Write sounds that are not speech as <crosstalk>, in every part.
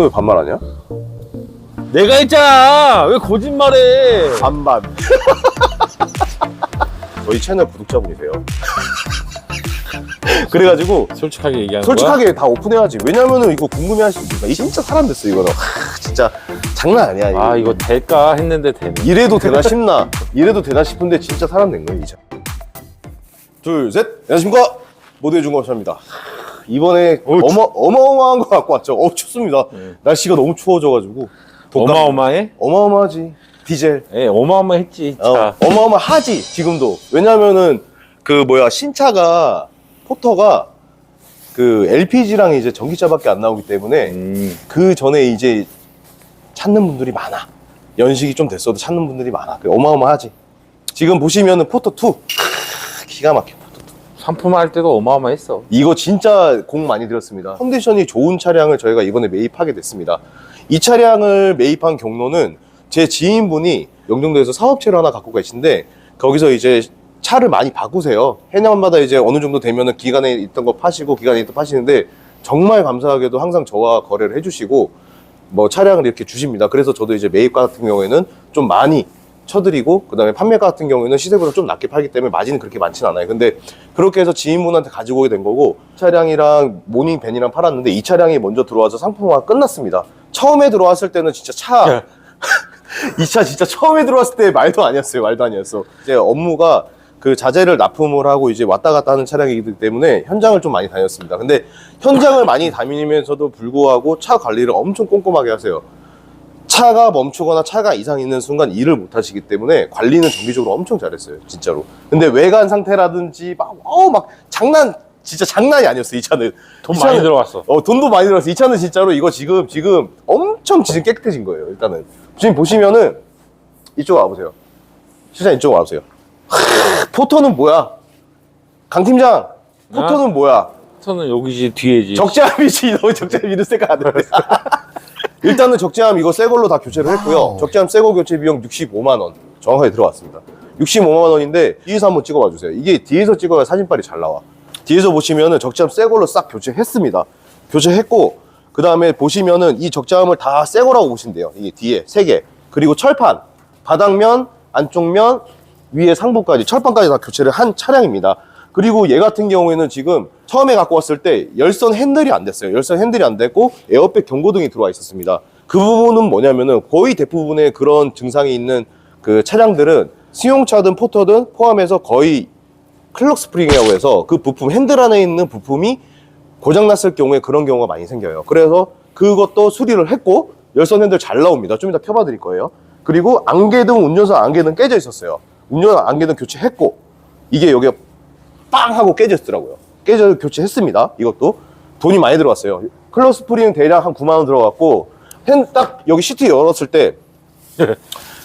왜 반말하냐? 내가 했잖아. 왜 거짓말해? 반반. <laughs> 저희 채널 구독자분이세요. <laughs> 그래가지고 솔직하게 얘기하는 솔직하게 다 오픈해야지. 왜냐면은 이거 궁금해하시니까 이 진짜 사람 됐어 이거는. 하, 진짜 장난 아니야. 거야? 아 이거 될까 했는데 되네. 이래도 되나 싶나? 이래도 되나 싶은데 진짜 사람 된 거예요 이제. 둘, 셋. 안녕하십니까? 모두의 중고차입니다. 이번에 어우, 어마 어마어마한 거 갖고 왔죠. 어 춥습니다. 날씨가 너무 추워져가지고. 독감- 어마어마해? 어마어마하지. 디젤. 예, 어마어마했지. 어, 자, 어마어마 하지 지금도. 왜냐면은 그 뭐야 신차가 포터가 그 LPG랑 이제 전기차밖에 안 나오기 때문에 음, 그 전에 이제 찾는 분들이 많아. 연식이 좀 됐어도 찾는 분들이 많아. 그 어마어마하지. 지금 보시면은 포터 2 기가 막혀. 포터 2. 상품할 때도 어마어마했어. 이거 진짜 공 많이 들었습니다. 컨디션이 좋은 차량을 저희가 이번에 매입하게 됐습니다. 이 차량을 매입한 경로는 제 지인분이 영종도에서 사업체를 하나 갖고 계신데 거기서 이제 차를 많이 바꾸세요. 해년마다 이제 어느 정도 되면은 기간에 있던 거 파시고 기간에 있던 거 파시는데 정말 감사하게도 항상 저와 거래를 해주시고 뭐 차량을 이렇게 주십니다. 그래서 저도 이제 매입 같은 경우에는 좀 많이 쳐드리고 그다음에 판매 같은 경우에는 시세보다 좀 낮게 팔기 때문에 마진은 그렇게 많진 않아요. 근데 그렇게 해서 지인분한테 가지고 오게 된 거고 차량이랑 모닝밴이랑 팔았는데 이 차량이 먼저 들어와서 상품화가 끝났습니다. 처음에 들어왔을 때는 진짜 차 <laughs> 이 차 진짜 처음에 들어왔을 때 말도 아니었어요. 말도 아니었어. 이제 업무가 그 자재를 납품을 하고 이제 왔다 갔다 하는 차량이기 때문에 현장을 좀 많이 다녔습니다. 근데 현장을 많이 다니면서도 불구하고 차 관리를 엄청 꼼꼼하게 하세요. 차가 멈추거나 차가 이상 있는 순간 일을 못 하시기 때문에 관리는 정기적으로 엄청 잘했어요. 진짜로. 근데 외관 상태라든지 막, 어, 막 장난, 진짜 장난이 아니었어, 이 차는. 돈 이 많이 차는- 들어갔어. 어, 돈도 많이 들었어. 이 차는 진짜로 이거 지금, 지금 엄청 지금 깨끗해진 거예요, 일단은. 지금 보시면은, 이쪽 와보세요. 실장 이쪽 와보세요. 하, 포토는 뭐야? 강 팀장, 포토는 뭐야? 저는 여기지 뒤에지. 적재함이지, 너 적재함 이런 생각 안 해. <laughs> 일단은 적재함 이거 새 걸로 다 교체를 했고요. 적재함 새 거 교체 비용 65만 원. 정확하게 들어갔습니다. 65만 원인데, 뒤에서 한번 찍어봐 주세요. 이게 뒤에서 찍어야 사진빨이 잘 나와. 뒤에서 보시면은 적재함 새 걸로 싹 교체했습니다. 교체했고, 그 다음에 보시면은 이 적재함을 다 새 거라고 돼요. 이게 뒤에 세 개. 그리고 철판, 바닥면, 안쪽면, 위에 상부까지, 철판까지 다 교체를 한 차량입니다. 그리고 얘 같은 경우에는 지금 처음에 갖고 왔을 때 열선 핸들이 안 됐어요. 열선 핸들이 안 됐고 에어백 경고등이 들어와 있었습니다. 그 부분은 뭐냐면은 거의 대부분의 그런 증상이 있는 그 차량들은 승용차든 포터든 포함해서 거의 클럭 스프링이라고 해서 그 부품 핸들 안에 있는 부품이 고장났을 경우에 그런 경우가 많이 생겨요. 그래서 그것도 수리를 했고 열선 핸들 잘 나옵니다. 좀 이따 펴봐 드릴 거예요. 그리고 안개등, 운전석 안개등 깨져 있었어요. 운전석 안개등 교체했고 이게 여기가 빵 하고 깨졌더라고요. 깨져 교체했습니다. 이것도 돈이 많이 들어갔어요. 클럭 스프링은 대략 한 9만 원 들어갔고 핸딱 여기 시트 열었을 때 <laughs>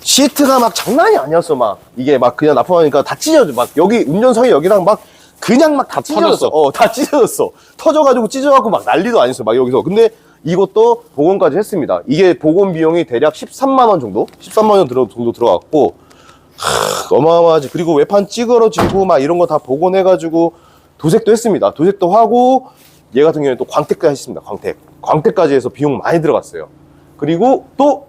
시트가 막 장난이 아니었어 막 이게 막 그냥 납품하니까 다 찢어져 막 여기 운전석이 여기랑 막 그냥 막 다 찢어졌어 터졌어. 어다 찢어졌어 터져가지고 찢어갖고 막 난리도 아니었어 막 여기서 근데 이것도 복원까지 했습니다 이게 복원 비용이 대략 13만 원 정도 13만 원 정도 들어갔고 하, 어마어마하지. 그리고 외판 찌그러지고 막 이런 거 다 복원해가지고 도색도 했습니다. 도색도 하고 얘 같은 경우에 또 광택까지 했습니다. 광택. 광택까지 해서 비용 많이 들어갔어요. 그리고 또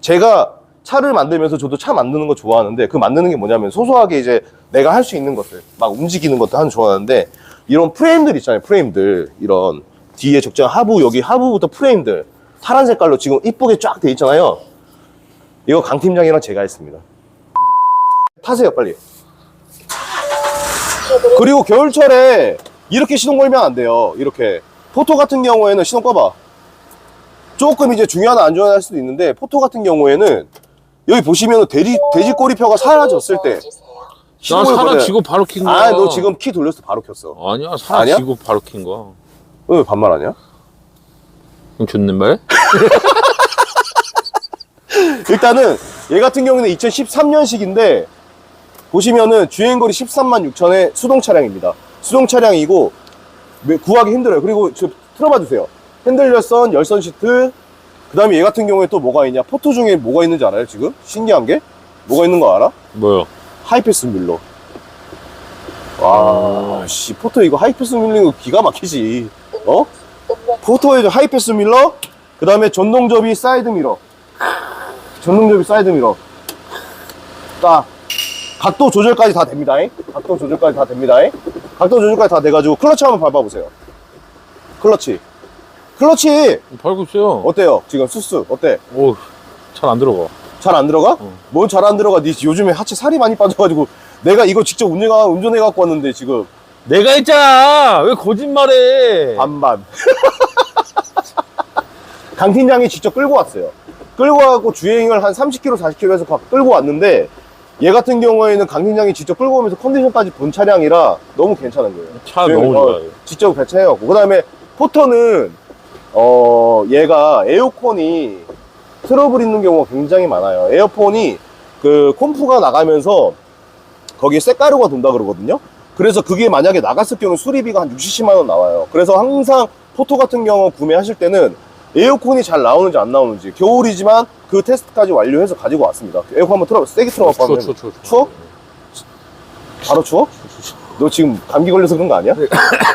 제가 차를 만들면서 저도 차 만드는 거 좋아하는데 그 만드는 게 뭐냐면 소소하게 이제 내가 할 수 있는 것들 막 움직이는 것도 거 좋아하는데 이런 프레임들 있잖아요. 프레임들. 이런 뒤에 적정 하부 여기 하부부터 프레임들. 파란 색깔로 지금 이쁘게 쫙 돼 있잖아요. 이거 강 팀장이랑 제가 했습니다 타세요 빨리 그리고 겨울철에 이렇게 시동 걸면 안 돼요 이렇게 포토 같은 경우에는 시동 꺼봐 조금 이제 중요한 안 중요할 수도 있는데 포토 같은 경우에는 여기 보시면 돼지 돼지 꼬리표가 사라졌을 때 나 시동을 걸어야- 사라지고 바로 킨 거야. 아, 너 지금 키 돌렸어 바로 켰어. 아니야, 사라지고 바로 킨 거야. 왜 반말하냐? 그럼 존댓말? 일단은 얘 같은 경우는 2013년식인데 보시면은 주행거리 13만 6천의 수동 차량입니다. 수동 차량이고 매- 구하기 힘들어요. 그리고 저 틀어봐 주세요. 핸들 열선, 열선 시트. 그 다음에 얘 같은 경우에 또 뭐가 있냐? 포토 중에 뭐가 있는지 알아요? 지금 신기한 게 뭐가 있는 거 알아? 뭐요? 하이패스 밀러. 와, 씨, 포토 이거 하이패스 거 기가 막히지. 어? 포토에 저 하이패스 밀러, 그 다음에 전동접이 사이드 미러. 전동접이 사이드 미러. 딱. 각도 조절까지 다 됩니다. 각도 조절까지 다 됩니다. 각도 조절까지 다 돼가지고 클러치 한번 밟아보세요. 클러치. 클러치 밟고 있어요. 어때요? 지금 수스 어때? 오, 잘 안 들어가. 잘 안 들어가? 어. 뭘잘 안 들어가? 니 요즘에 하체 살이 많이 빠져가지고 내가 이거 직접 운전해, 운전해 갖고 왔는데 지금 내가 했잖아! 왜 거짓말해! 반반. <laughs> 강 팀장이 직접 끌고 왔어요. 끌고 와갖고 주행을 한 30km, 40km 해서 가- 끌고 왔는데 얘 같은 경우에는 강 팀장이 직접 끌고 오면서 컨디션까지 본 차량이라 너무 괜찮은 거예요. 차 너무 어, 좋아요. 직접 배차해갖고. 그 다음에 포터는, 어, 얘가 에어컨이 트러블 있는 경우가 굉장히 많아요. 에어컨이 그 콤프가 나가면서 거기에 쇳가루가 돈다 그러거든요. 그래서 그게 만약에 나갔을 경우 수리비가 한 60, 70만 원 나와요. 그래서 항상 포토 같은 경우 구매하실 때는 에어컨이 잘 나오는지 안 나오는지 겨울이지만 그 테스트까지 완료해서 가지고 왔습니다. 에어컨 한번 틀어 세게 틀어갖고 추워, 추워, 추워. 추워? 바로 추워? 너 지금 감기 걸려서 그런 거 아니야?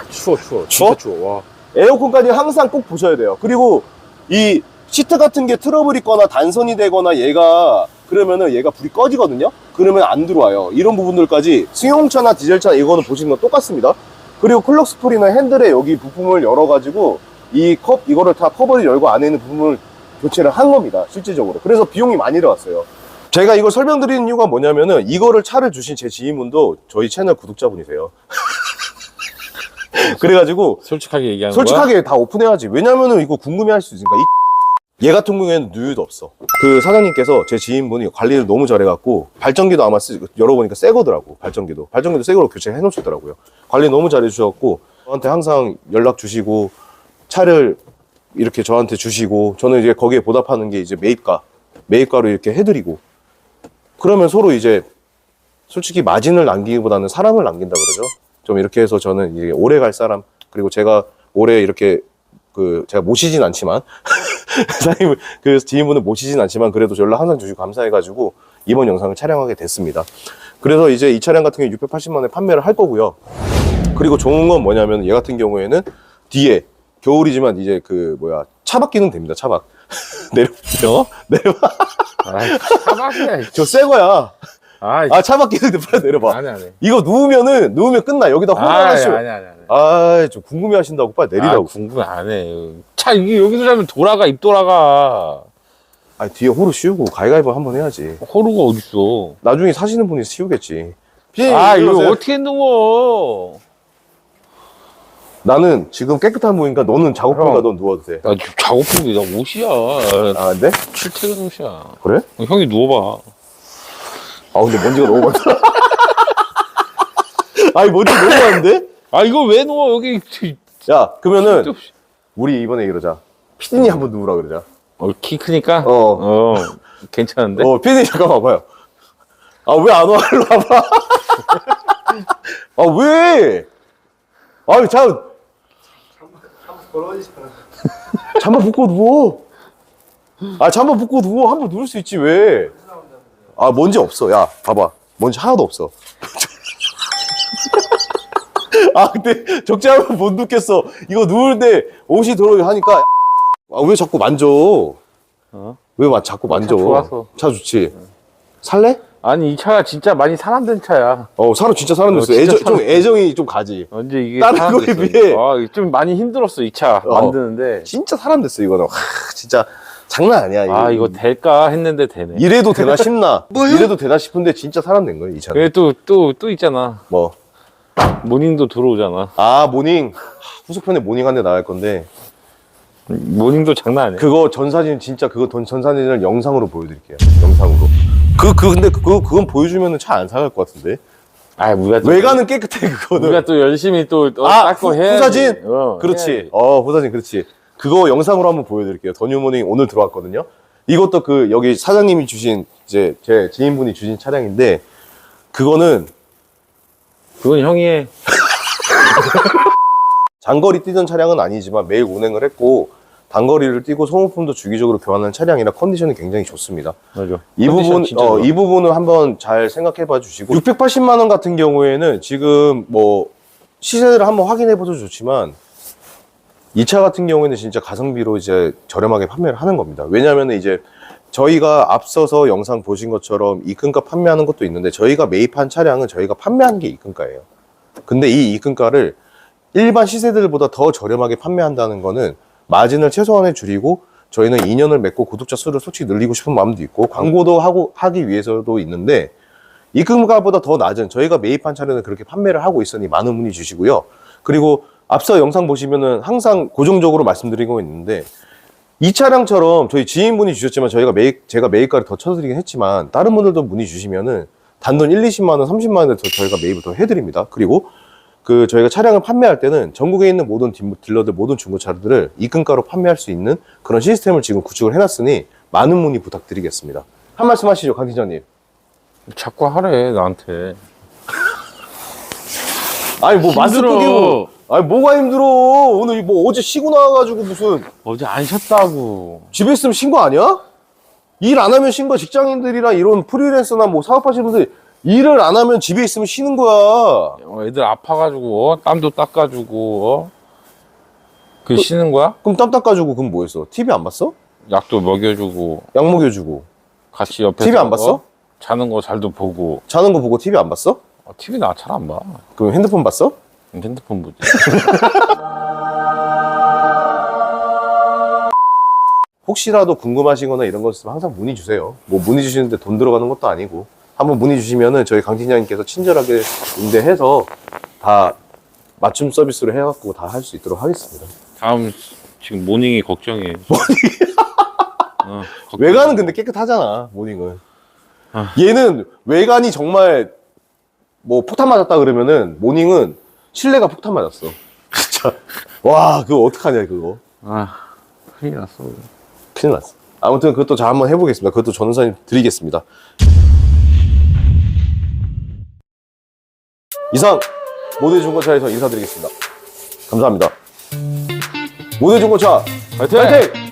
추워, <coughs> 추워. 추워? 진짜 추워. 와. 에어컨까지 항상 꼭 보셔야 돼요. 그리고 이 시트 같은 게 트러블 있거나 단선이 되거나 얘가 그러면은 얘가 불이 꺼지거든요. 그러면 안 들어와요. 이런 부분들까지 승용차나 디젤차 이거는 보시는 건 똑같습니다. 그리고 클럭 스프링은 핸들에 여기 부품을 열어가지고 이 컵 이거를 다 커버를 열고 안에 있는 부분을 교체를 한 겁니다. 실질적으로. 그래서 비용이 많이 들어왔어요. 제가 이걸 설명드리는 이유가 뭐냐면은 이거를 차를 주신 제 지인분도 저희 채널 구독자분이세요. <laughs> 그래가지고 솔직하게 얘기하는 거야? 솔직하게 다 오픈해야지. 왜냐면은 이거 궁금해 할 수 있으니까. 이얘 같은 경우에는 누유도 없어. 그 사장님께서 제 지인분이 관리를 너무 잘해갖고 발전기도 아마 쓰, 열어보니까 새 거더라고. 발전기도. 발전기도 새 거로 교체해 놓으셨더라고요. 관리 너무 잘해주셔갖고 저한테 항상 연락 주시고 차를 이렇게 저한테 주시고 저는 이제 거기에 보답하는 게 이제 매입가. 매입가로 이렇게 해드리고 그러면 서로 이제 솔직히 마진을 남기기보다는 사람을 남긴다 그러죠. 좀 이렇게 해서 저는 이제 오래 갈 사람 그리고 제가 올해 이렇게 그 제가 모시진 않지만 <laughs> 사장님 그 지인분은 모시진 않지만 그래도 연락 항상 주시고 감사해가지고 이번 영상을 촬영하게 됐습니다. 그래서 이제 이 차량 같은 경우 680만 원에 판매를 할 거고요. 그리고 좋은 건 뭐냐면 얘 같은 경우에는 뒤에 겨울이지만 이제 그 뭐야 차박기는 됩니다. 차박 <laughs> 내려 내려 아이, 차박이야. 저새 거야. 아 차박기는 돼 빨리 내려봐. 아니, 아니. 이거 누우면은 누우면 끝나 여기다 아니, 씌워. 아니, 아니, 아니. 아, 좀 궁금해 하신다고 빨리 내리라고. 아, 궁금해 안 해. 차 이게 여기서 자면 돌아가 입 돌아가. 아, 뒤에 호루 씌우고 가위가위보 한번 해야지. 호루가 어딨어? 나중에 사시는 분이 씌우겠지. 아 이거. 어떻게 누워? 나는 지금 깨끗한 보니까 너는 작업보니까 형. 넌 누워도 돼. 나 지금 작업복이 나 옷이야. 아, 근데? 출퇴근 옷이야. 그래? 형이 누워봐. 아, 근데 먼지가 너무 많다. <laughs> 아니, 먼지 너무 많은데? 아 이거 왜 누워 여기? 야, 그러면은. 우리 이번에 이러자. 피디님 한번 누우라 그러자. 어, 키 크니까? 어. 어, 괜찮은데? 어, 피디님 잠깐 와봐요. 아, 왜 안 와? 일로 와봐. <laughs> 아, 왜? 아유, 참. 잠바 벗고 누워. 아, 잠바 벗고 누워. 한번 누울 수 있지, 왜? 아, 먼지 없어. 야, 봐봐. 먼지 하나도 없어. <laughs> 아, 근데 적재하면 못 눕겠어. 이거 누울 때 옷이 들어오게 하니까. 아, 왜 자꾸 만져? 어? 왜 마- 자꾸 만져? 좋아서. 차 좋지. 살래? 아니 이 차가 진짜 많이 사람된 차야. 어, 사람 진짜 사람 됐어. 어, 진짜 애정, 좀 사람 애정이 좀 가지. 언제 이게 다른 사람 거에 됐어. 비해. 아, 좀 많이 힘들었어 이 차 어. 만드는데. 진짜 사람 됐어, 이거는. 하, 진짜 장난 아니야. 아 이거 될까 했는데 되네. 이래도 되나 싶나? <laughs> 이래도 되나 싶은데 진짜 사람 된 거야, 이 차는. 그래 또또 또 있잖아. 뭐. 모닝도 들어오잖아. 아, 모닝. 하, 후속편에 모닝 한 대 나갈 건데. 모닝도 장난 아니야. 그거 전 사진, 진짜 그거 전, 전 사진을 영상으로 보여드릴게요. 영상으로. 그, 그, 근데 그거, 그건 보여주면 차안 사갈 것 같은데. 아 우리가 또, 외관은 깨끗해, 그거는. 우리가 또 열심히 또 어, 아, 닦고 후- 해야지. 후사진? 어, 그렇지. 어, 후사진, 그렇지. 그거 영상으로 한번 보여드릴게요. 더 뉴모닝 오늘 들어왔거든요. 이것도 그, 여기 사장님이 주신, 이제, 제 지인분이 주신 차량인데, 그거는 그건 형이 해. <laughs> 장거리 뛰던 차량은 아니지만 매일 운행을 했고, 단거리를 뛰고 소모품도 주기적으로 교환하는 차량이라 컨디션이 굉장히 좋습니다. 맞아. 이 부분, 어. 이 부분을 한번 잘 생각해 봐 주시고. 680만원 같은 경우에는 지금 뭐, 시세를 한번 확인해 보셔도 좋지만, 이 차 같은 경우에는 진짜 가성비로 이제 저렴하게 판매를 하는 겁니다. 왜냐하면 이제 저희가 앞서서 영상 보신 것처럼 입금가 판매하는 것도 있는데 저희가 매입한 차량은 저희가 판매하는 게 입금가예요. 근데 이 입금가를 일반 시세들보다 더 저렴하게 판매한다는 거는 마진을 최소한에 줄이고 저희는 2년을 맺고 구독자 수를 솔직히 늘리고 싶은 마음도 있고 광고도 하고 하기 위해서도 있는데 입금가보다 더 낮은 저희가 매입한 차량은 그렇게 판매를 하고 있으니 많은 문의 주시고요. 그리고 앞서 영상 보시면은 항상 고정적으로 말씀드리고 있는데 이 차량처럼 저희 지인분이 주셨지만 저희가 매입 제가 매입가를 더 쳐드리긴 했지만 다른 분들도 문의 주시면은 단돈 1, 20만 원, 30만 원에 더 저희가 매입을 더 해드립니다. 그리고 그 저희가 차량을 판매할 때는 전국에 있는 모든 딜- 딜러들 모든 중고차들을 입금가로 판매할 수 있는 그런 시스템을 지금 구축을 해놨으니 많은 문의 부탁드리겠습니다. 한 말씀 하시죠, 강 기자님. 자꾸 하래 나한테. <laughs> 아니 뭐 마스크 힘들어. 끼고 아니 뭐가 힘들어 오늘 뭐 어제 쉬고 나와가지고 무슨 어제 안 쉬었다고. 집에 있으면 쉰 거 아니야? 일 안 하면 쉰 거 직장인들이나 이런 프리랜서나 뭐 사업하시는 분들 일을 안 하면 집에 있으면 쉬는 거야 어, 애들 아파가지고 어? 땀도 닦아주고 어? 그 쉬는 거야? 그럼 땀 닦아주고 그럼 뭐 했어? TV 안 봤어? 약도 먹여주고 약 먹여주고 같이 옆에서 TV 안 봤어? 어? 자는 거 잘도 보고 자는 거 보고 TV 안 봤어? 어, TV 나 잘 안 봐. 그럼 핸드폰 봤어? 핸드폰 보지. <laughs> 혹시라도 궁금하시거나 이런 거 있으면 항상 문의 주세요. 뭐 문의 주시는데 돈 들어가는 것도 아니고 한번 문의 주시면은 저희 강 팀장님께서 친절하게 응대해서 다 맞춤 서비스로 해갖고 다 할 수 있도록 하겠습니다. 다음 지금 모닝이 걱정이에요. <laughs> 어, 걱정. 외관은 근데 깨끗하잖아 모닝은. 아. 얘는 외관이 정말 뭐 폭탄 맞았다 그러면은 모닝은 실내가 폭탄 맞았어. 진짜. 와 그거 어떡하냐 그거. 아 큰일 났어. 큰일 났어. 아무튼 그것도 잘 한번 해보겠습니다. 그것도 전원사님 드리겠습니다. 이상 모델 중고차에서 인사드리겠습니다. 감사합니다. 모델 중고차 화이팅! 화이팅!